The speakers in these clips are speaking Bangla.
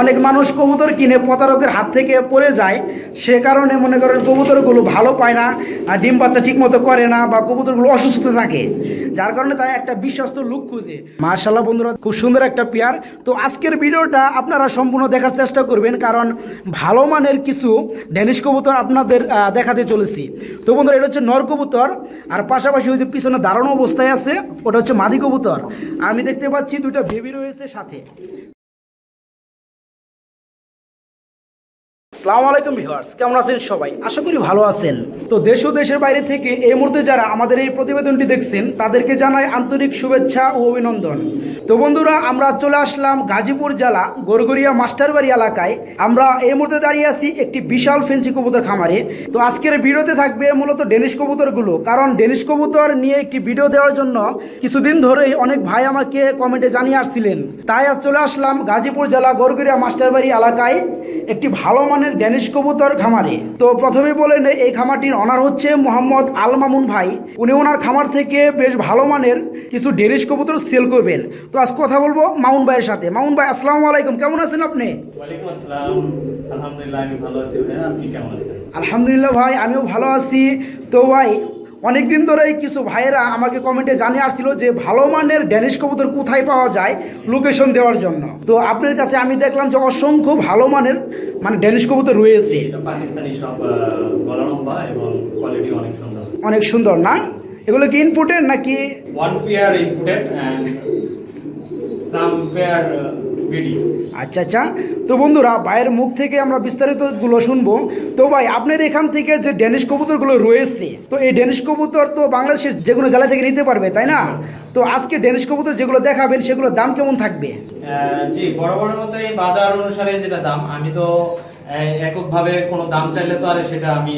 অনেক মানুষ কবুতর কিনে প্রতারকের হাত থেকে পড়ে যায়। সে কারণে মনে করেন কবুতরগুলো ভালো পায় না ডিম বাচ্চা ঠিক মতো করে না বা কবুতরগুলো অসুস্থ থাকে। যার কারণে তাই একটা বিশ্বস্ত লুক খুঁজে। মার্শাল্লাহ বন্ধুরা, খুব সুন্দর একটা পেয়ার। তো আজকের ভিডিওটা আপনারা সম্পূর্ণ দেখার চেষ্টা করবেন, কারণ ভালো মানের কিছু ড্যানিশ কবুতর আপনাদের দেখাতে চলেছি। তো বন্ধুরা, এটা হচ্ছে নর কবুতর, আর পাশাপাশি ওই যে পিছনে দাঁড়ানো অবস্থায় আছে, ওটা হচ্ছে মাদি কবুতর। আমি দেখতে পাচ্ছি দুটো বেবি রয়েছে সাথে। আসসালামু আলাইকুম ভিউয়ার্স, কেমন আছেন সবাই? আশা করি ভালো আছেন। তো দেশ ও দেশের বাইরে থেকে এই মুহূর্তে যারা আমাদের এই প্রতিবেদনটি দেখছেন, তাদেরকে জানাই আন্তরিক শুভেচ্ছা ও অভিনন্দন। তো বন্ধুরা, আমরা চলে আসলাম গাজীপুর জেলা গরগরিয়া মাস্টারবাড়ি এলাকায়। আমরা এই মুহূর্তে দাঁড়িয়ে আছি একটি বিশাল ফেন্সি কবুতর খামারে। তো আজকের ভিডিওতে থাকবে মূলত ডেনিশ কবুতরগুলো, কারণ ডেনিশ কবুতর নিয়ে একটি ভিডিও দেওয়ার জন্য কিছুদিন ধরেই অনেক ভাই আমাকে কমেন্টে জানিয়ে আসছিলেন। তাই আজ চলে আসলাম গাজীপুর জেলা গরগরিয়া মাস্টারবাড়ি এলাকায় একটি ভালো মানের ড্যানিশ কবুতর খামারে। তো প্রথমে বলেন এই খামারটির অনার হচ্ছে মোহাম্মদ আল মামুন ভাই। উনি ওনার খামার থেকে বেশ ভালো মানের কিছু ড্যানিশ কবুতর সেল করবেন। তো আজ কথা বলব মামুন ভাইয়ের সাথে। মামুন ভাই আসসালাম আলাইকুম। কেমন আছেন আপনি? আসসালাম। আলহামদুলিল্লাহ আমি ভালো আছি। আপনি কেমন আছেন? আলহামদুলিল্লাহ ভাই আমিও ভালো আছি। তো ভাই অনেক দিন ধরেই কিছু ভাইয়েরা আমাকে কমেন্টে জানিয়ে আসছিল যে ভালো মানের ড্যানিশ কবুতর কোথায় পাওয়া যায় লোকেশন দেওয়ার জন্য। তো আপনার কাছে আমি দেখলাম যে অসংখ্য ভালো মানের মানে ড্যানিশ কবুতর রয়েছে। অনেক সুন্দর। না? এগুলো কি ইনপুটের নাকি one pair inputted some pair video আচ্ছা আচ্ছা। তো বন্ধুরা ভাইয়ের মুখ থেকে আমরা বিস্তারিতগুলো শুনব। তো ভাই আপনার এখান থেকে যে ড্যানিশ কবুতরগুলো রয়েছে তো এই ড্যানিশ কবুতর তো বাংলাদেশের যে কোনো জেলা থেকে নিতে পারবে তাই না? তো আজকে ড্যানিশ কবুতর যেগুলো দেখাবেন সেগুলোর দাম কেমন থাকবে? জি বরাবরের মতো এই বাজার অনুসারে যেটা দাম আমি তো এককভাবে কোনো দাম চাইলে তো আর সেটা আমি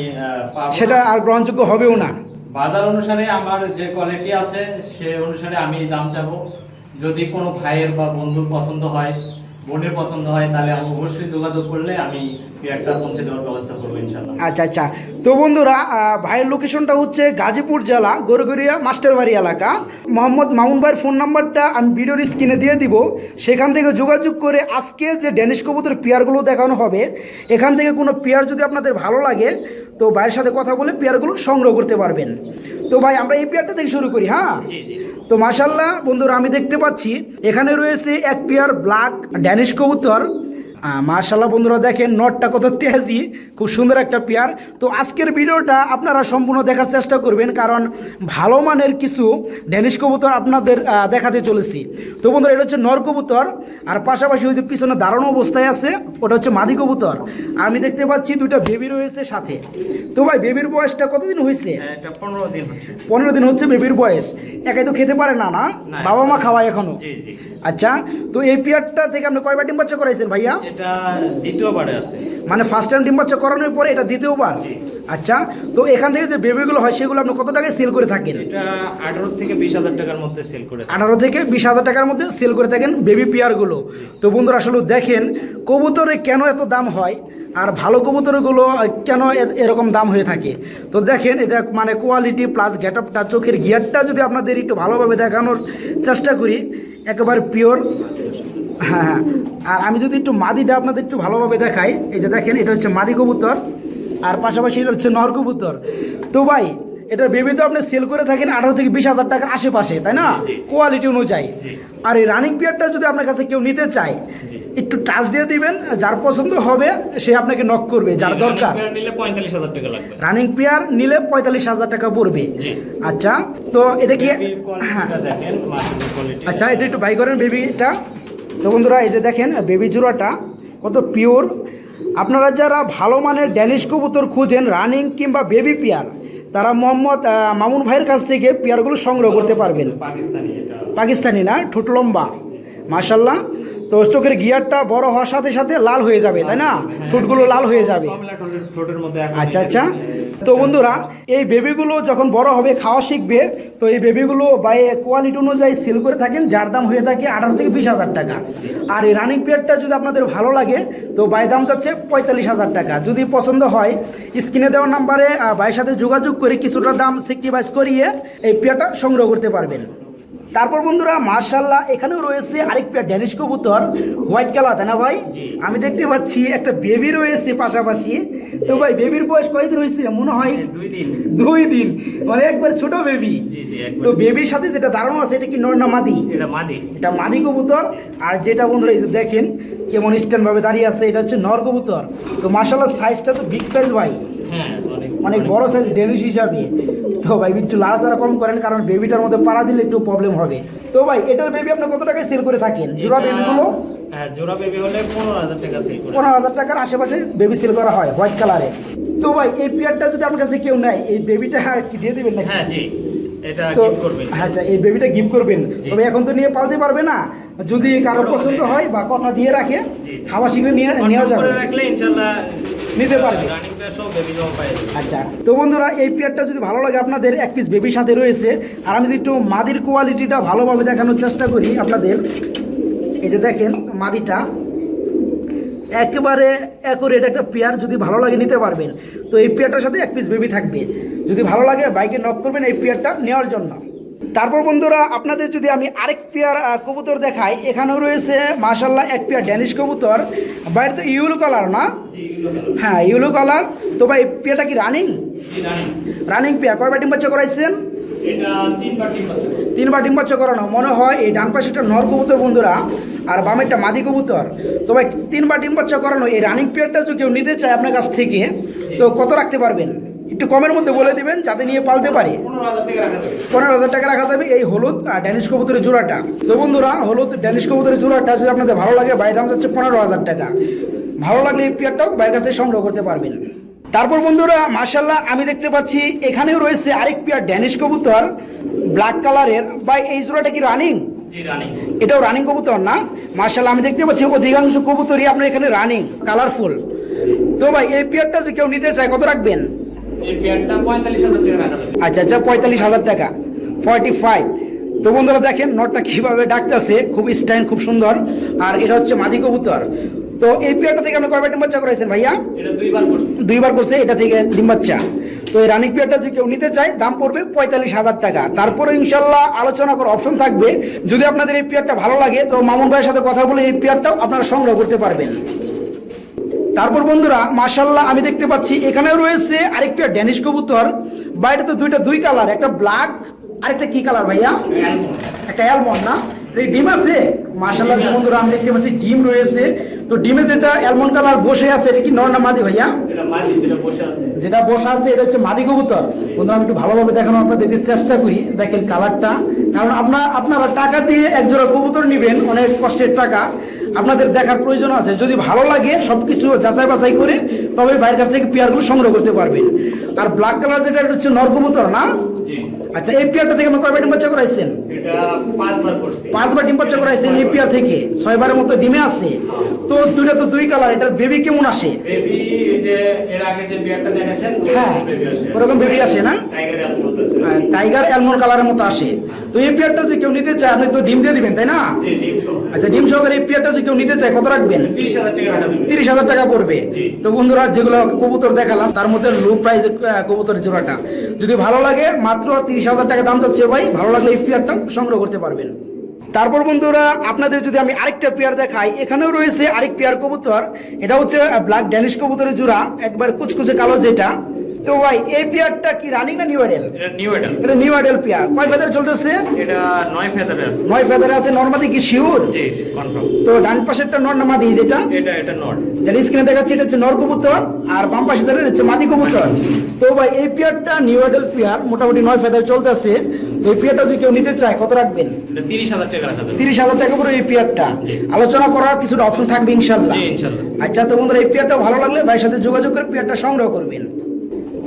পাবো সেটা আর গ্রহণযোগ্য হবেও না। বাজার অনুসারে আমার যে কোয়ালিটি আছে সে অনুসারে আমি দাম চাবো। যদি কোনো ভাইয়ের বা বন্ধুর পছন্দ হয় বোনের পছন্দ হয় তাহলে আমি অবশ্যই যোগাযোগ করলে আমি একটা পৌঁছে দেওয়ার ব্যবস্থা করব ইনশাল্লাহ আচ্ছা আচ্ছা। তো বন্ধুরা ভাইয়ের লোকেশনটা হচ্ছে গাজীপুর জেলা গরগরিয়া মাস্টারবাড়ি এলাকা। মোহাম্মদ মামুন ভাইয়ের ফোন নাম্বারটা আমি ভিডিওর স্ক্রিনে দিয়ে দিব। সেখান থেকে যোগাযোগ করে আজকে যে ড্যানিশ কবুতর পেয়ারগুলো দেখানো হবে এখান থেকে কোনো পেয়ার যদি আপনাদের ভালো লাগে তো ভাইয়ের সাথে কথা বলে পেয়ারগুলো সংগ্রহ করতে পারবেন। তো ভাই আমরা এই পেয়ারটা থেকে শুরু করি হ্যাঁ? জি জি। তো মাসাল্লাহ বন্ধুরা আমি দেখতে পাচ্ছি এখানে রয়েছে এক পেয়ার ব্ল্যাক ড্যানিশ কবুতর। মাশাল্লাহ বন্ধুরা দেখেন নটটা কত তেজি খুব সুন্দর একটা পেয়ার। তো আজকের ভিডিওটা আপনারা সম্পূর্ণ দেখার চেষ্টা করবেন কারণ ভালো মানের কিছু ড্যানিশ কবুতর আপনাদের দেখাতে চলেছি। তো বন্ধুরা এটা হচ্ছে নর কবুতর আর পাশাপাশি ওই যে পিছনে দাঁড়ানো অবস্থায় আছে ওটা হচ্ছে মাদি কবুতর। আমি দেখতে পাচ্ছি দুইটা বেবি রয়েছে সাথে। তো ভাই বেবির বয়সটা কতদিন হয়েছে? হ্যাঁ, পনেরো দিন হচ্ছে। পনেরো দিন হচ্ছে বেবির বয়স। একাই তো খেতে পারে না না? বাবা মা খাওয়ায় এখনও? আচ্ছা তো এই পিয়ারটা থেকে আপনি কয়বার ডিম বাচ্চা করাইছেন ভাইয়া? এটা দ্বিতীয়বারে আছে। মানে ফার্স্ট টাইম ডিম বাচ্চা করানোর পরে এটা দ্বিতীয়বার? আচ্ছা তো এখান থেকে যে বেবিগুলো হয় সেগুলো আপনি কত টাকায় সেল করে থাকেন? এটা আঠারো থেকে বিশ হাজার টাকার মধ্যে সেল করে আঠারো থেকে বিশ হাজার টাকার মধ্যে সেল করে থাকেন বেবি পেয়ারগুলো তো বন্ধুরা আসলে দেখেন কবুতরে কেন এত দাম হয় আর ভালো কবুতরগুলো কেন এরকম দাম হয়ে থাকে? তো দেখেন এটা মানে কোয়ালিটি প্লাস গেট আপটা চোখের গিয়ারটা যদি আপনাদের একটু ভালোভাবে দেখানোর চেষ্টা করি একেবারে পিওর হ্যাঁ হ্যাঁ। আর আমি যদি একটু মাদিটা আপনাদের একটু ভালোভাবে দেখাই এই যে দেখেন এটা হচ্ছে মাদি কবুতর আর পাশাপাশি এটা হচ্ছে নর কবুতর। তো ভাই এটা ভেবে তো আপনি সেল করে থাকেন আঠারো থেকে বিশ হাজার টাকার আশেপাশে তাই না? কোয়ালিটি অনুযায়ী। আর এই রানিং পিয়ারটা যদি আপনার কাছে কেউ নিতে চায়। একটু টাচ দিয়ে দিবেন যার পছন্দ হবে সে আপনাকে নক করবে যার দরকার। রানিং পেয়ার নিলে পঁয়তাল্লিশ হাজার টাকা লাগবে। রানিং পেয়ার নিলে পঁয়তাল্লিশ হাজার টাকা পড়বে। আচ্ছা তো এটা কি হ্যাঁ। আচ্ছা এটা একটু বাই করেন বেবিটা তো বন্ধুরা এই যে দেখেন বেবি জোড়াটা কত পিওর আপনারা যারা ভালো মানের ড্যানিশ কবুতর খুঁজেন রানিং কিংবা বেবি পেয়ার তারা মোহাম্মদ মামুন ভাইয়ের কাছ থেকে পেয়ারগুলো সংগ্রহ করতে পারবেন। পাকিস্তানি পাকিস্তানি না ঠোঁট লম্বা। মাশাল্লাহ তো চোখের গিয়ারটা বড় হওয়ার সাথে সাথে লাল হয়ে যাবে তাই না? ঠোঁটগুলো লাল হয়ে যাবে। কমলা ঠোঁটের ঠোঁটের মধ্যে এখন আচ্ছা আচ্ছা। তো বন্ধুরা এই বেবিগুলো যখন বড় হবে খাওয়া শিখবে তো এই বেবিগুলো বাই কোয়ালিটি অনুযায়ী সেল করে থাকেন যার দাম হয়ে থাকে আঠারো থেকে বিশ হাজার টাকা। আর এই রানিং পিরিয়ডটা যদি আপনাদের ভালো লাগে তো বাই দাম যাচ্ছে পঁয়তাল্লিশ হাজার টাকা। যদি পছন্দ হয় স্ক্রিনে দেওয়া নাম্বারে আহ, ভাইয়ের সাথে যোগাযোগ করে কিছুটা দাম সেক্রিফাইস করিয়ে এই পেয়ারটা সংগ্রহ করতে পারবেন। তারপর বন্ধুরা মার্শাল্লাহ এখানেও রয়েছে আরেক পেয়ার ড্যানিশ কবুতর হোয়াইট কালার তাই না ভাই? আমি দেখতে পাচ্ছি একটা বেবি রয়েছে পাশাপাশি। তো ভাই বেবির বয়স কয়দিন হয়েছে? মনে হয় দুই দিন। দুই দিন। মানে একবার ছোট বেবি তো বেবির সাথে যেটা দাঁড়ানো আছে এটা কি নর না মাদি? এটা মাদি। এটা মাদি কবুতর। আর যেটা বন্ধুরা এই যে দেখেন কেমন স্ট্যান্ড ভাবে দাঁড়িয়ে আছে এটা হচ্ছে নর কবুতর। তো মার্শাল্লাহ সাইজটা তো বিগ সাইজ ভাই। হ্যাঁ অনেক অনেক বড় সাইজ ডেনিশ হিসাবে। তো ভাই একটু লাড়াচাড়া কম করেন কারণ বেবিটার মধ্যে পাড়া দিলে একটু প্রবলেম হবে। তো ভাই এটার বেবি আপনি কত টাকায় সেল করে থাকেন? জোড়া বেবিগুলো হ্যাঁ জোড়া বেবি হলে পনেরো হাজার টাকা সেল পনেরো হাজার টাকার আশেপাশে বেবি সেল করা হয় হোয়াইট কালারে তো ভাই এই পেয়ারটা যদি আপনার কাছে কেউ নেয় এই বেবিটা কি দিয়ে দিবেন নাকি? হ্যাঁ জি। এটা তো গিফট করবেন। আচ্ছা এই বেবিটা গিফট করবেন। তবে এখন তো নিয়ে পালতে পারবে না। যদি কারও পছন্দ হয় বা কথা দিয়ে রাখে। খাওয়া শিখে নিয়ে নেওয়া যাবে। রাখলে নিতে পারবে। আচ্ছা তো বন্ধুরা এই পেয়ারটা যদি ভালো লাগে আপনাদের এক পিস বেবির সাথে রয়েছে। আর আমি যদি একটু মাদির কোয়ালিটিটা ভালোভাবে দেখানোর চেষ্টা করি আপনাদের এই যে দেখেন মাদিটা একেবারে অ্যাকুরেট একটা পেয়ার যদি ভালো লাগে নিতে পারবেন। তো এই পেয়ারটার সাথে এক পিস বেবি থাকবে। যদি ভালো লাগে বাইকে নক করবেন এই পেয়ারটা নেওয়ার জন্য। তারপর বন্ধুরা, আপনাদের যদি আমি আরেক পেয়ার কবুতর দেখাই, এখানেও রয়েছে মাশাল্লাহ এক পেয়ার ড্যানিশ কবুতর। বাইরে তো ইউলো কালার না। হ্যাঁ ইউলো কালার। তো ভাই, পেয়ারটা কি রানিং? Running pair. কয়বার ডিম বাচ্চা করাইছেন? তিনবার টিম বাচ্চা করানো। মনে হয় এই ডান পাশেটা নর কবুতর, বন্ধুরা, আর বামেরটা মাদি কবুতর। তো ভাই, তিনবার ডিম বাচ্চা করানো, এই রানিং পেয়ারটা যদি কেউ নিতে চায় আপনার কাছ থেকে, তো কত রাখতে পারবেন? একটু কমের মধ্যে বলে দিবেন যাতে নিয়ে পালতে পারে। পনেরো হাজার টাকা রাখা যাবে এই হলুদ আর ড্যানিশ কবুতরের জোড়াটা তো বন্ধুরা হলুদ ড্যানিশ কবুতরের জোড়াটা যদি আপনাদের ভালো লাগে বাইরের দাম যাচ্ছে পনেরো হাজার টাকা। ভালো লাগলে এই পেয়ারটাও বাইরের কাছ থেকে সংগ্রহ করতে পারবেন। তারপর বন্ধুরা মার্শাল্লাহ আমি দেখতে পাচ্ছি এখানেও রয়েছে আরেক পেয়ার ড্যানিশ কবুতর ব্ল্যাক কালারের। বা এই জোড়াটা কি রানিং? রানিং। এটাও রানিং কবুতর না? মার্শাল্লাহ আমি দেখতে পাচ্ছি অধিকাংশ কবুতরই আপনার এখানে রানিং কালারফুল। তো ভাই এই পেয়ারটা যদি কেউ নিতে চায় কত রাখবেন? আচ্ছা আচ্ছা পঁয়তাল্লিশ হাজার টাকা। ফর্টি ফাইভ তো বন্ধুরা দেখেন নটটা কীভাবে ডাকতেছে খুব স্টাইল খুব সুন্দর। আর এটা হচ্ছে মাদি কবুতর। তো এই পেয়ারটা থেকে আপনি কয়বার ডিম বাচ্চা করাইছেন ভাইয়া? দুইবার করছে। এটা থেকে ডিম বাচ্চা। তো এই পেয়ারটা যদি কেউ নিতে চায় দাম পড়বে পঁয়তাল্লিশ হাজার টাকা। তারপরে ইনশাল্লাহ আলোচনা করার অপশন থাকবে। যদি আপনাদের এই পেয়ারটা ভালো লাগে তো মামুন ভাইয়ের সাথে কথা বলে এই পেয়ারটাও আপনারা সংগ্রহ করতে পারবেন। তারপর বন্ধুরা মাশাল্লাহ আমি দেখতে পাচ্ছি এখানেও রয়েছে আরেকটা ড্যানিশ কবুতর। বাইরে তো দুইটা দুই কালার একটা ব্ল্যাক আরেকটা কি কালার ভাইয়া? একটা অ্যালমন্ড না? ডিম আছে? আছে। বন্ধুরা আমি দেখতে পাচ্ছি ডিম রয়েছে। তো ডিমে যেটা অ্যালমন্ড কালার বসে আছে এটা কি নর না মাদি ভাইয়া? যেটা বসে আছে। এটা হচ্ছে মাদি কবুতর। বন্ধুরা আমি একটু ভালোভাবে দেখানো আপনাদের চেষ্টা করি। দেখেন কালারটা কারণ আপনার আপনারা টাকা দিয়ে একজোড়া কবুতর নেবেন অনেক কষ্টের টাকা। আপনাদের দেখার প্রয়োজন আছে। যদি ভালো লাগে সব কিছু যাচাই বাছাই করে তবে বাইরের কাছ থেকে পেয়ারগুলো সংগ্রহ করতে পারবেন। আর ব্ল্যাক কালার যেটা হচ্ছে নর কবুতর না আচ্ছা এই পেয়ারটা থেকে আপনি কয়বার ডিম বাচ্চা করাইছেন? পাঁচবার ডিম বাচ্চা করাইছেন এই পেয়ার থেকে? ছয়বারের মতো ডিমে আছে। তো দুইটা তো দুই কালার এটার বেবি কেমন আসে? বেবি এই যে এর আগে যে বিয়ারটা দেখেছেন হ্যাঁ ওরকম বেবি আসে। না? টাইগার অ্যালমন্ড কালারের মতো আসে। তো এই পেয়ারটা যদি কেউ নিতে চায় আপনি তো ডিম দিয়ে দিবেন তাই না? আচ্ছা ডিম সহকারে এই পেয়ারটা যদি কেউ নিতে চায় কত রাখবেন? তিরিশ হাজার টাকা পড়বে। তো বন্ধুরা যেগুলো কবুতর দেখালাম তার মধ্যে লো প্রাইজের কবুতরের জোড়াটা। যদি ভালো লাগে মাত্র তিরিশ হাজার টাকা দাম যাচ্ছে ভাই ভালো লাগলে এই পেয়ারটা সংগ্রহ করতে পারবেন। তারপর বন্ধুরা আপনাদের যদি আমি আরেকটা পেয়ার দেখাই এখানেও রয়েছে আরেক পেয়ার কবুতর। এটা হচ্ছে ব্ল্যাক ড্যানিশ কবুতরের জোড়া একবার কুচকুচে কালো যেটা। তো ভাই এই পেয়ারটা কি রানিং না নিউ নিউ এডাল এটা নিউ পেয়ার। কয় ফেদার চলতেছে? এটা নয় ফেদারে আছে। নয় ফেদার আছে নর্মালি কি শিওর জি কনফার্ম তো ডান পাশেরটা নর না মাদি যেটা? এটা এটা নট যেটা স্ক্রিনে দেখাচ্ছি এটা হচ্ছে নর কবুতর আর বাম পাশে যেটা হচ্ছে মাদি কবুতর। তো ভাই এই পেয়ারটা নিউ পেয়ার মোটামুটি নয় ফেদার চলতেছে। এই পেয়ারটা যদি কেউ নিতে চায় কত রাখবেন? তিরিশ হাজার টাকা রাখা তিরিশ হাজার টাকা করে এই পেয়ারটা। আলোচনা করার কিছুটা অপশন থাকবে ইনশাল্লাহ। আচ্ছা তো বন্ধুরা এই পেয়ারটা ভালো লাগলে ভাইয়ের সাথে যোগাযোগ করে পেয়ারটা সংগ্রহ করবেন।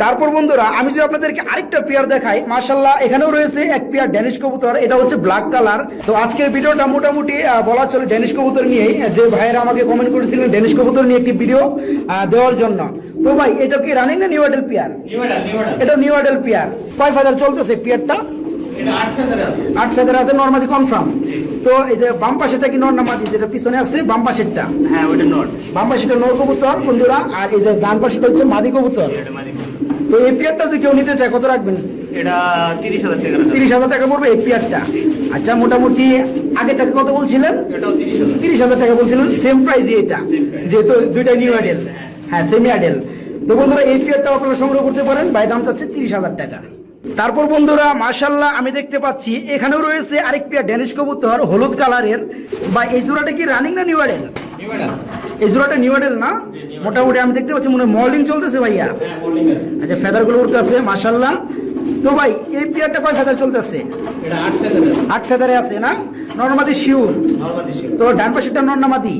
তারপর বন্ধুরা আমি যদি আপনাদেরকে আরেকটা পেয়ার দেখাই মার্শাল্লাহ এখানেও রয়েছে এক পেয়ার ড্যানিশ কবুতর এটা হচ্ছে ব্ল্যাক কালার তো আজকের ভিডিওটা মোটামুটি বলা চলে ড্যানিশ কবুতর নিয়েই। যে ভাইয়েরা আমাকে কমেন্ট করেছিলেন ড্যানিশ কবুতর নিয়ে একটি ভিডিও দেওয়ার জন্য। তো ভাই এটা কি রানিং না নিউ আইডেল পেয়ার এটা নিউ আইডেল পেয়ার কয় ফাদার চলতেছে পেয়ারটা আট ফেদারে আছে। নর্মাদি কনফার্ম তো এই যে বাম পাশেরটা কি নর না মাদি যেটা পিছনে আছে বাম পাশেরটা? হ্যাঁ ওটা নট বাম পাশেটা নর কবুতর বন্ধুরা। আর এই যে ডান পাশেটা হচ্ছে মাদি কবুতর। তো এই পেয়ারটা যদি কেউ নিতে চায় কত রাখবেন? এটা তিরিশ হাজার টাকা তিরিশ হাজার টাকা পড়বে এই পেয়ারটা আচ্ছা মোটামুটি আগের টাকা কত বলছিলেন? তিরিশ হাজার। টাকা বলছিলেন সেম এটা। যেহেতু দুইটা নিউ আইডেল হ্যাঁ। সেমি আইডেল তো বন্ধুরা এই পেয়ারটাও আপনারা সংগ্রহ করতে পারেন। ভাই দাম চাচ্ছে তিরিশ হাজার টাকা। তারপর বন্ধুরা মার্শাল্লাহ আমি দেখতে পাচ্ছি এখানেও রয়েছে আরেক পেয়ার ড্যানিশ কবুতর হলুদ কালারের। বা এই জোড়াটা কি রানিং না নিউ এই জোড়াটা নিউ না। মোটামুটি আমি দেখতে পাচ্ছি মনে হয় চলতেছে ভাইয়া। হ্যাঁ মোল্ডিং আচ্ছা ফেদারগুলো উঠতে আছে মার্শাল্লাহ তো ভাই এই পেয়ারটা কয় ফেদার চলতেছে? আট ফেদারে আছে। না? নর্মাদি শিওর তো ডান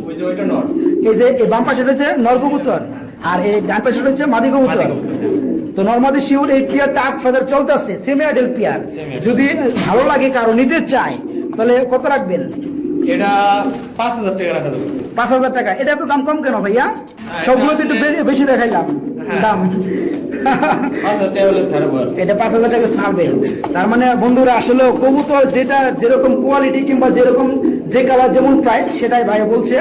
ওই যে এই যে এই বাম পাশেটা হচ্ছে নর কবুতর। আর এই ডান পাশেটা হচ্ছে মাদি কবুতর। মাদি কবুতর, হ্যাঁ। তো নর্মাদি শিওর এই পিয়ারটা আট ফেদার চলতেছে সেমি আইডেল পিয়ার। যদি ভালো লাগে কারও নিতে চায় তাহলে কত রাখবেন? এটা পাঁচ হাজার টাকা রাখা যাবে। পাঁচ হাজার টাকা। এটা তো দাম কম কেন ভাইয়া? হ্যাঁ, সবগুলো একটু বেশি দেখাইলাম হ্যাঁ। দাম। এটা পাঁচ হাজার টাকা তার মানে বন্ধুরা আসলে কবুতর যেটা যেরকম কোয়ালিটি কিংবা যেরকম যে কালার যেমন প্রাইস সেটাই ভাই বলছে।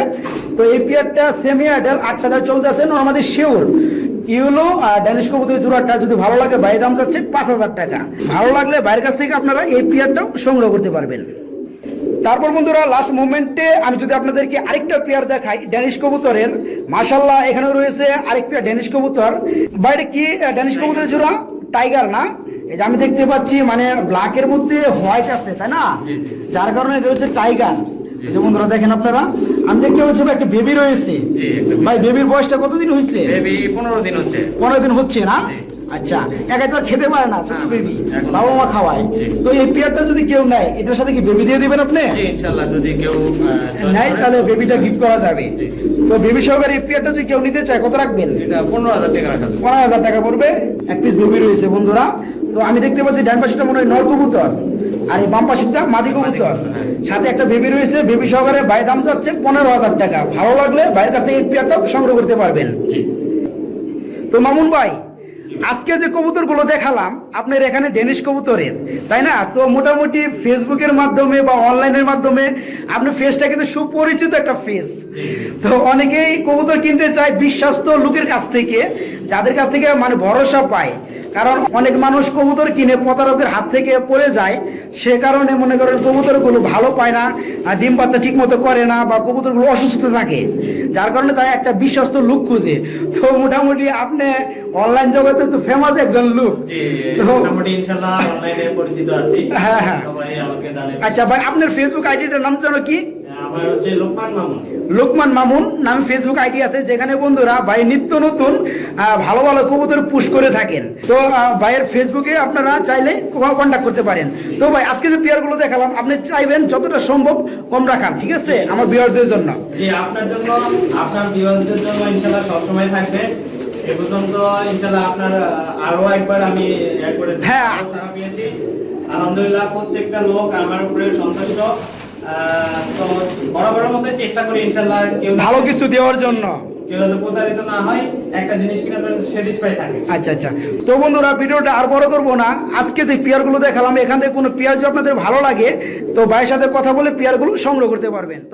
তো এই পিয়ারটা সেমি আইডাল আট চলতে আছে আমাদের শিওর ইউলো আর ড্যানিশ কবুতরের জোড়াটা যদি ভালো লাগে বাইরের দাম চাচ্ছে পাঁচ হাজার টাকা। ভালো লাগলে বাইরের কাছ থেকে আপনারা এই পিয়ারটাও সংগ্রহ করতে পারবেন। তারপর বন্ধুরা লাস্ট মোমেন্টে আমি যদি আপনাদেরকে আরেকটা পেয়ার দেখাই ড্যানিশ কবুতরের। মাশাল্লাহ এখানে রয়েছে আরেক পেয়ার ড্যানিশ কবুতর। বাইরে কি ড্যানিশ কবুতরের জোড়া? টাইগার না? এই যে আমি দেখতে পাচ্ছি মানে ব্ল্যাকের মধ্যে হোয়াইট আছে তাই না। যার কারণে হচ্ছে টাইগার এই যে বন্ধুরা দেখেন আপনারা আমি দেখতে পাচ্ছি একটা বেবি রয়েছে। ভাই বেবির বয়সটা কতদিন হয়েছে? বেবি পনেরো দিন হচ্ছে। পনেরো দিন হচ্ছে না? আচ্ছা তো আর খেতে পারে না ছোট বেবি বাবা মা খাওয়ায়। তো এই পেয়ারটা যদি কেউ নেয় এটার সাথে কি বেবি দিয়ে দিবেন আপনি? জি যদি কেউ আহ, join নাই করে, তাহলে বেবিটা গিফট করা যাবে। তো বেবি সহকারে এই পেয়ারটা যদি কেউ নিতে চায় কত রাখবেন? এটা পনেরো হাজার টাকা রাখা পনেরো হাজার টাকা পড়বে এক পিস বেবি রয়েছে বন্ধুরা। তো আমি দেখতে পাচ্ছি ডান পাশেটা মনে হয় নর কবুতর। আর এই বাম পাশেরটা মাদি কবুতর। সাথে একটা বেবি রয়েছে বেবি সহকারে বাইরের দাম যাচ্ছে পনেরো হাজার টাকা। ভালো লাগলে বাইরের কাছ থেকে এই পেয়ারটাও সংগ্রহ করতে পারবেন। তো মামুন ভাই আজকে যে কবুতরগুলো দেখালাম আপনার এখানে ডেনিশ কবুতরের তাই না? তো মোটামুটি ফেসবুকের মাধ্যমে বা অনলাইনের মাধ্যমে আপনার ফেসটা কিন্তু সুপরিচিত একটা ফেস তো অনেকেই কবুতর কিনতে চায় বিশ্বাস্ত লোকের কাছ থেকে যাদের কাছ থেকে মানে ভরসা পায়। কারণ অনেক মানুষ কবুতর কিনে প্রতারকের হাত থেকে পড়ে যায়। সে কারণে মনে করেন কবুতরগুলো ভালো পায় না ডিম বাচ্চা ঠিক মতো করে না বা কবুতরগুলো অসুস্থ থাকে। যার কারণে তাই একটা বিশ্বস্ত লুক খুঁজে। তো মোটামুটি আপনি অনলাইন জগতে তো ফেমাস একজন লুক। মোটামুটি ইনশাল্লাহ অনলাইনে পরিচিত আছি। হ্যাঁ, হ্যাঁ। সবাই আমাকে জানে। আচ্ছা ভাই আপনার ফেসবুক আইডিটার নাম জানো কি? আমার হচ্ছে লোকমান মামুন। লোকমান মামুন নামে ফেসবুক আইডি আছে যেখানে বন্ধুরা ভাই নিত্য নতুন ভালো ভালো কবুতর পুশ করে থাকেন। তো ভাইয়ের ফেসবুকে আপনারা চাইলে কন্ট্যাক্ট করতে পারেন। তো ভাই আজকে যে পেয়ারগুলো দেখালাম আপনি চাইবেন যতটা সম্ভব কম রাখার ঠিক আছে? আমার বিয়ারদের জন্য। আপনার জন্য আপনার বিবাহদের জন্য ইনশাল্লাহ সবসময় থাকবে। এ পর্যন্ত ইনশাল্লাহ আপনার আহ, আরও একবার আমি এক হ্যাঁ। সারা পেয়েছি। আলহামদুলিল্লাহ প্রত্যেকটা লোক আমার উপরে সন্তুষ্ট। তো বরাবরের মতো চেষ্টা করি ইনশাল্লাহ ভালো কিছু দেওয়ার জন্য। আচ্ছা আচ্ছা। তো বন্ধুরা, ভিডিওটা আর বড় করব না। আজকে যে দেখালাম, এখান থেকে কোনো পেয়ার যদি আপনাদের ভালো লাগে, তো ভাইয়ের সাথে কথা বলে পেয়ারগুলো সংগ্রহ করতে পারবেন।